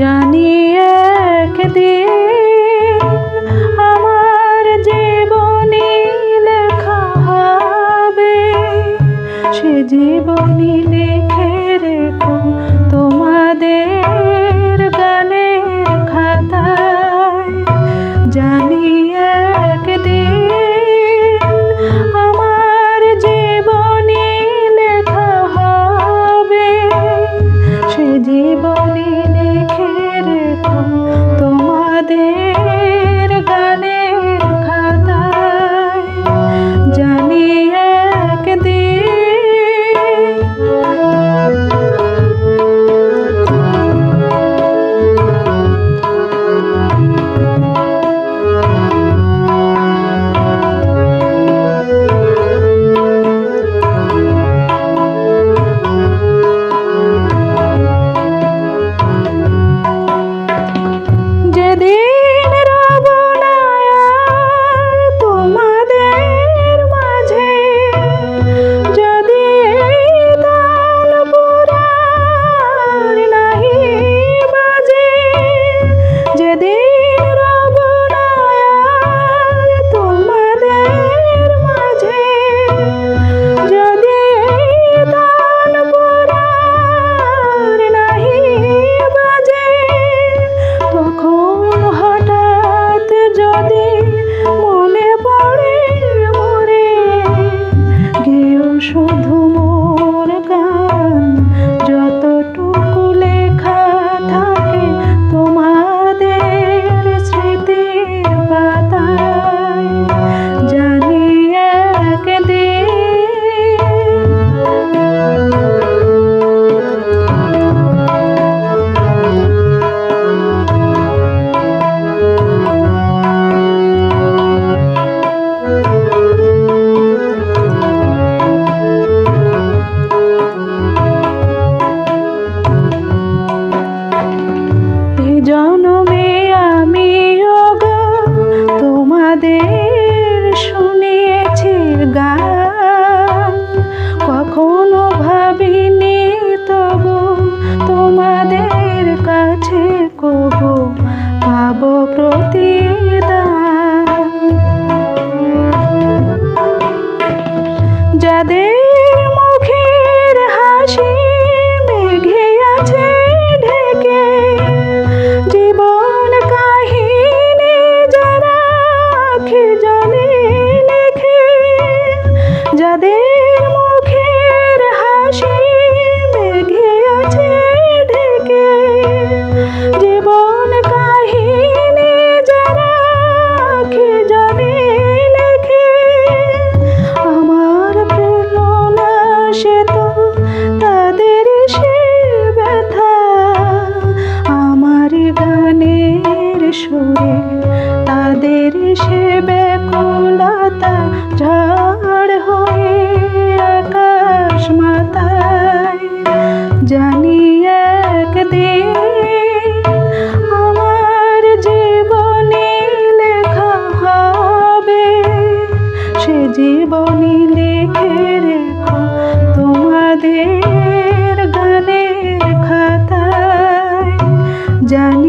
জানি একদিন আমার জীবনী লেখা হবে। সে জীবনী জীবনী লিখে রেখো তোমাদের গানের খাতায়। জান